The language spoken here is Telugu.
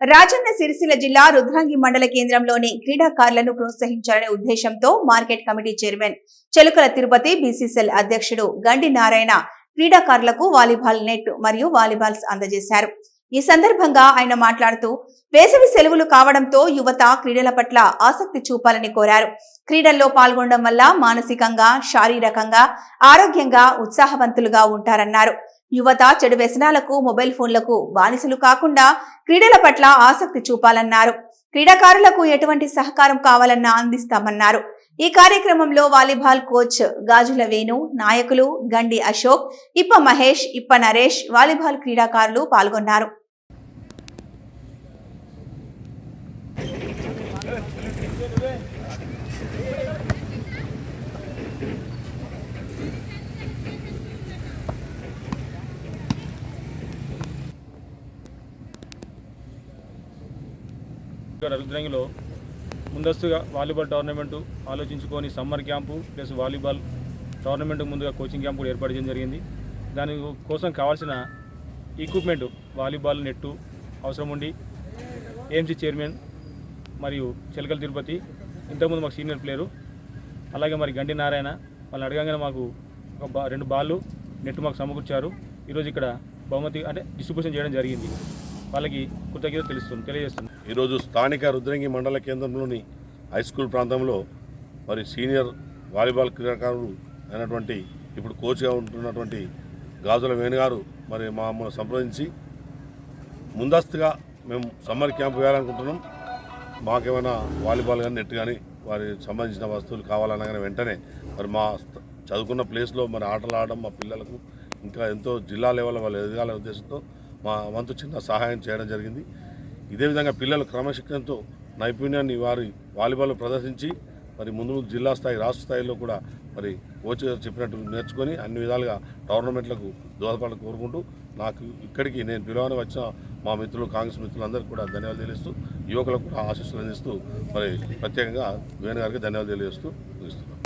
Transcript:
రాజన్న సిరిసిల్ల జిల్లా రుద్రాంగి మండల కేంద్రంలోని క్రీడాకారులను ప్రోత్సహించాలనే ఉద్దేశంతో market committee chairman Chelukala Tirupati BCCL అధ్యక్షుడు గండి నారాయణ క్రీడాకారులకు వాలీబాల్ నెట్ మరియు వాలీబాల్స్ అందజేశారు. ఈ సందర్భంగా ఆయన మాట్లాడుతూ వేసవి సెలవులు కావడంతో యువత క్రీడల పట్ల ఆసక్తి చూపాలని కోరారు. క్రీడల్లో పాల్గొనడం వల్ల మానసికంగా శారీరకంగా ఆరోగ్యంగా ఉత్సాహవంతులుగా ఉంటారన్నారు. యువత చెడు వ్యసనాలకు మొబైల్ ఫోన్లకు బానిసలు కాకుండా క్రీడల పట్ల ఆసక్తి చూపాలన్నారు. క్రీడాకారులకు ఎటువంటి సహకారం కావాలన్నా అందిస్తామన్నారు. ఈ కార్యక్రమంలో వాలీబాల్ కోచ్ గాజుల వేణు నాయకులు గండి అశోక్ ఇప్ప మహేష్ ఇప్ప నరేష్ వాలీబాల్ క్రీడాకారులు పాల్గొన్నారు. రుద్రంగిలో ముందస్తుగా వాలీబాల్ టోర్నమెంట్ ఆలోచించుకొని summer camp plus volleyball tournament ముందుగా కోచింగ్ క్యాంపు కూడా ఏర్పాటు చేయడం జరిగింది. దాని కోసం కావాల్సిన ఎక్విప్మెంట్ వాలీబాల్ నెట్టు అవసరం ఉండి ఏఎంసీ చైర్మన్ మరియు చిలకల తిరుపతి ఇంతకుముందు మాకు సీనియర్ ప్లేయరు అలాగే మరి గండి నారాయణ వాళ్ళని అడగంగానే మాకు ఒక రెండు బాళ్ళు నెట్ మాకు సమకూర్చారు. ఈరోజు ఇక్కడ బహుమతి అంటే డిస్ట్రిబ్యూషన్ చేయడం జరిగింది. వాళ్ళకి కృతజ్ఞత తెలుస్తుంది తెలియజేస్తుంది. ఈరోజు స్థానిక రుద్రంగి మండల కేంద్రంలోని హై స్కూల్ ప్రాంతంలో మరి సీనియర్ వాలీబాల్ క్రీడాకారులు అయినటువంటి ఇప్పుడు కోచ్గా ఉంటున్నటువంటి గాజుల వేణుగారు మరి మమ్మల్ని సంప్రదించి ముందస్తుగా మేము సమ్మర్ క్యాంప్ వేయాలనుకుంటున్నాం. మాకేమైనా వాలీబాల్ కానీ నెట్ కానీ వారి సంబంధించిన వస్తువులు కావాలన్నా కానీ వెంటనే మరి మా చదువుకున్న ప్లేస్లో మరి ఆటలు ఆడడం మా పిల్లలకు ఇంకా ఎంతో జిల్లా లెవెల్ వాళ్ళు ఎదగాలనే ఉద్దేశంతో మా వంతు చిన్న సహాయం చేయడం జరిగింది. ఇదే విధంగా పిల్లలు క్రమశిక్షణతో నైపుణ్యాన్ని వారి వాలీబాల్ ప్రదర్శించి మరి ముందు ముందు జిల్లా స్థాయి రాష్ట్ర స్థాయిలో కూడా మరి కోచ్ చెప్పినట్టు నేర్చుకొని అన్ని విధాలుగా టోర్నమెంట్లకు దోహదపడాలని కోరుకుంటూ నాకు ఇక్కడికి నేను పిలవని వచ్చిన మా మిత్రులు కాంగ్రెస్ మిత్రులందరికీ కూడా ధన్యవాదాలు తెలియస్తూ యువకులకు కూడా ఆశీస్సులు అందిస్తూ మరి ప్రత్యేకంగా వేణుగారికి ధన్యవాదాలు తెలియజేస్తూ ముగిస్తున్నాను.